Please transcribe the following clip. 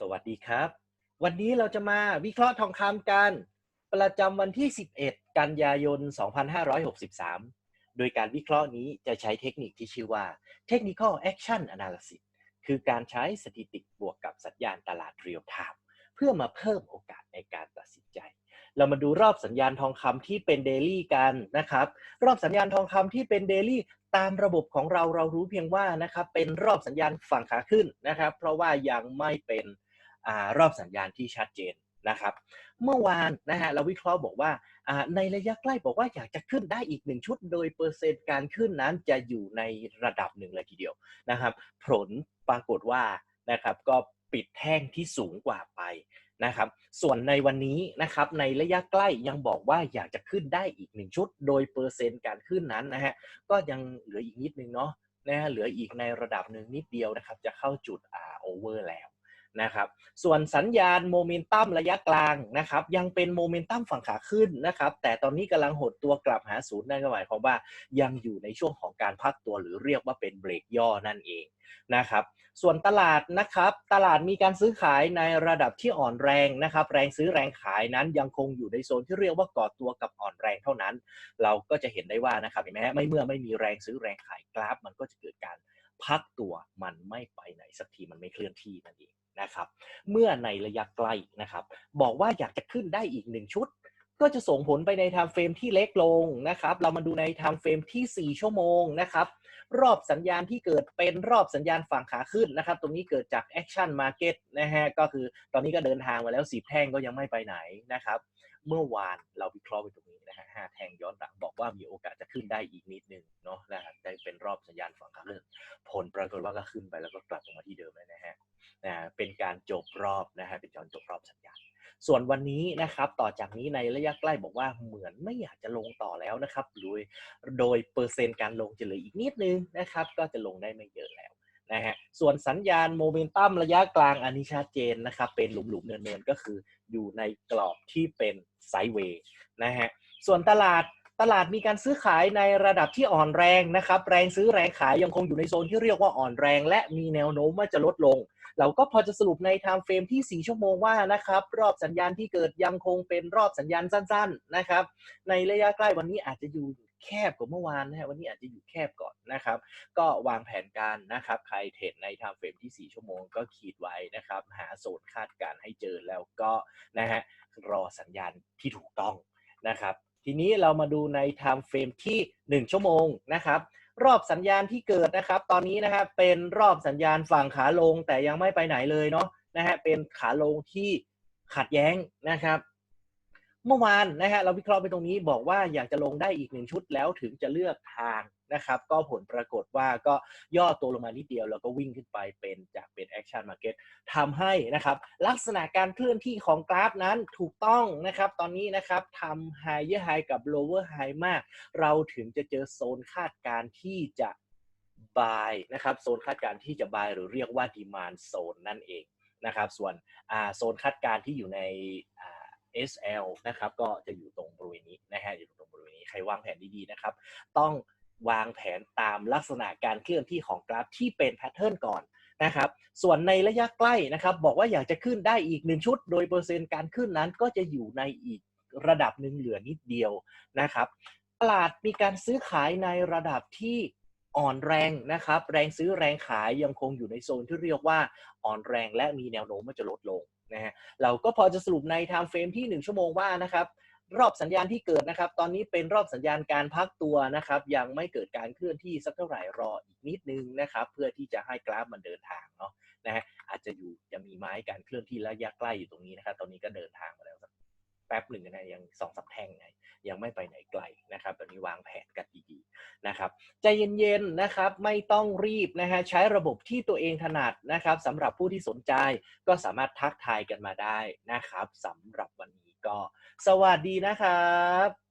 สวัสดีครับ วันนี้เราจะมาวิเคราะห์ทองคำกัน ประจำวันที่ 11 กันยายน 2563 โดยการวิเคราะห์นี้จะใช้เทคนิคที่ชื่อว่า Technical Action Analysis คือการใช้สถิติบวกกับสัญญาณตลาดเรียลไทม์เพื่อมาเพิ่มโอกาสในการตัดสินใจ เรามาดูรอบสัญญาณทองคำที่เป็นเดลี่กันนะครับ รอบสัญญาณทองคำที่เป็นเดลี่ตามระบบของเราเรารู้เพียงว่านะครับเป็นรอบสัญญาณฝั่งขาขึ้นนะครับ เพราะว่ายังไม่เป็น รอบสัญญาณที่ชัดเจนนะครับ เมื่อวานนะฮะเราวิเคราะห์บอกว่าในระยะใกล้บอกว่าอยากจะขึ้นได้อีกหนึ่งชุด โดยเปอร์เซ็นต์การขึ้นนั้นจะอยู่ในระดับหนึ่งเลยทีเดียวนะครับ ผลปรากฏว่านะครับก็ปิดแท่งที่สูงกว่าไปนะครับ ส่วนในวันนี้นะครับในระยะใกล้ยังบอกว่าอยากจะขึ้นได้อีกหนึ่งชุด โดยเปอร์เซ็นต์การขึ้นนั้นนะฮะก็ยังเหลืออีกนิดนึงเนาะนะฮะเหลืออีกในระดับหนึ่งนิดเดียวนะครับ จะเข้าจุด R over แล้ว นะครับ ส่วนสัญญาณโมเมนตัมระยะกลางนะครับ ยังเป็นโมเมนตัมฝั่งขาขึ้นนะครับ แต่ตอนนี้กำลังหดตัวกลับหาศูนย์นั่นก็หมายความว่ายังอยู่ในช่วงของการพักตัวหรือเรียกว่าเป็นเบรกย่อนั่นเองนะครับ ส่วนตลาดนะครับ ตลาดมีการซื้อขายในระดับที่อ่อนแรงนะครับ แรงซื้อแรงขายนั้นยังคงอยู่ในโซนที่เรียกว่าก่อตัวกับอ่อนแรงเท่านั้น เราก็จะเห็นได้ว่านะครับเห็นไหมไม่เมื่อไม่มีแรงซื้อแรงขายกราฟ มันก็จะเกิดการพักตัวมันไม่ไปไหนสักทีมันไม่เคลื่อนที่นั่นเอง นะครับ เมื่อในระยะใกล้นะครับ บอกว่าอยากจะขึ้นได้อีกหนึ่งชุด ก็จะส่งผลไปในไทม์เฟรมที่เล็กลงนะครับ เรามาดูในไทม์เฟรมที่ 4 ชั่วโมงนะครับรอบสัญญาณที่เกิดเป็นรอบสัญญาณฝั่งขาขึ้นนะครับ ตรงนี้เกิดจาก Action Market นะฮะก็คือตอนนี้ก็เดินทางมาแล้ว10แท่งก็ยังไม่ไปไหนนะครับ เมื่อวานเราวิเคราะห์ไปตรง นะฮะห้าแทงย้อนหลังบอกว่ามีโอกาสจะขึ้นได้อีกนิดนึงเนาะนะฮะได้เป็นรอบสัญญาณฝั่งขาขึ้นผลปรากฏว่าก็ขึ้นไปแล้วก็กลับลงมาที่เดิมเลยนะฮะนะเป็นการจบรอบนะฮะเป็นการจบรอบสัญญาณ ส่วนวันนี้นะครับต่อจากนี้ในระยะใกล้บอกว่าเหมือนไม่อยากจะลงต่อแล้วนะครับโดยโดยเปอร์เซ็นต์การลงจะเหลืออีกนิดนึงนะครับก็จะลงได้ไม่เยอะแล้วนะฮะส่วนสัญญาณโมเมนตัมระยะกลางอันนี้ชัดเจนนะครับเป็นหลุมๆเนินๆก็คืออยู่ในกรอบที่เป็นไซด์เวย์นะฮะ ส่วนตลาดตลาดมีการซื้อขายในระดับที่อ่อนแรงนะครับ แรงซื้อแรงขายยังคงอยู่ในโซนที่เรียกว่าอ่อนแรง และมีแนวโน้มว่าจะลดลง เราก็พอจะสรุปในไทม์เฟรมที่ 4 ชั่วโมงว่านะครับ รอบสัญญาณที่เกิดยังคงเป็นรอบสัญญาณสั้น ๆนะครับ ในระยะใกล้วันนี้อาจจะอยู่แคบกว่าเมื่อวานนะฮะวันนี้อาจจะอยู่แคบก่อนนะครับ ก็วางแผนการนะครับ ใครเทรดในไทม์เฟรมที่ 4 ชั่วโมงก็ขีดไว้นะครับ หาโซนคาดการให้เจอแล้วก็นะฮะรอสัญญาณที่ถูกต้องนะครับ ทีนี้เรามาดูในไทม์เฟรมที่ 1 ชั่วโมงนะครับ รอบสัญญาณที่เกิดนะครับ ตอนนี้นะครับเป็นรอบสัญญาณฝั่งขาลงแต่ยังไม่ไปไหนเลยเนาะนะฮะเป็นขาลงที่ขัดแย้งนะครับ เมื่อวานนะฮะเราวิเคราะห์ไปตรงนี้บอกว่าอยากจะลงได้อีกหนึ่งชุดแล้วถึงจะเลือกทางนะครับก็ผลปรากฏว่าก็ย่อตัวลงมานิดเดียว แล้วก็วิ่งขึ้นไปเป็นจากเป็น Action Market ทำให้นะครับลักษณะการเคลื่อนที่ของกราฟนั้นถูกต้องนะครับ ตอนนี้นะครับทำ Higher High กับ Lower High มาก เราถึงจะเจอโซนคาดการที่จะ buy นะครับโซนคาดการที่จะ buy หรือเรียกว่า demand zone นั่นเองนะครับส่วนโซนคาดการที่อยู่ใน SL นะครับก็จะอยู่ตรงบริเวณนี้นะฮะอยู่ตรงบริเวณนี้ใครวางแผนดีๆนะครับ ต้องวางแผนตามลักษณะการเคลื่อนที่ของกราฟที่เป็นแพทเทิร์นก่อนนะครับ ส่วนในระยะใกล้นะครับ บอกว่าอยากจะขึ้นได้อีกหนึ่งชุด โดยเปอร์เซ็นต์การขึ้นนั้นก็จะอยู่ในอีกระดับหนึ่งเหลือนิดเดียวนะครับตลาดมีการซื้อขายในระดับที่อ่อนแรงนะครับ แรงซื้อแรงขายยังคงอยู่ในโซนที่เรียกว่าอ่อนแรงและมีแนวโน้มว่าจะลดลง นะฮะเราก็พอจะสรุปในไทม์เฟรมที่ 1 ชั่วโมงว่านะครับรอบสัญญาณที่เกิดนะครับ ตอนนี้เป็นรอบสัญญาณการพักตัวนะครับ ยังไม่เกิดการเคลื่อนที่สักเท่าไหร่รออีกนิดนึงนะครับ เพื่อที่จะให้กราฟมันเดินทางเนาะนะฮะอาจจะอยู่จะมีไม้การเคลื่อนที่ระยะใกล้อยู่ตรงนี้นะครับ ตอนนี้ก็เดินทางมาแล้วสักแป๊บหนึ่งนะยังสองสาแท่งไงยังไม่ไปไหนไกลนะครับตอนนี้วางแผนกันดี นะครับใจเย็นๆนะครับไม่ต้องรีบนะฮะใช้ระบบที่ตัวเองถนัดนะครับสำหรับผู้ที่สนใจก็สามารถทักทายกันมาได้นะครับสำหรับวันนี้ก็ สวัสดีนะครับ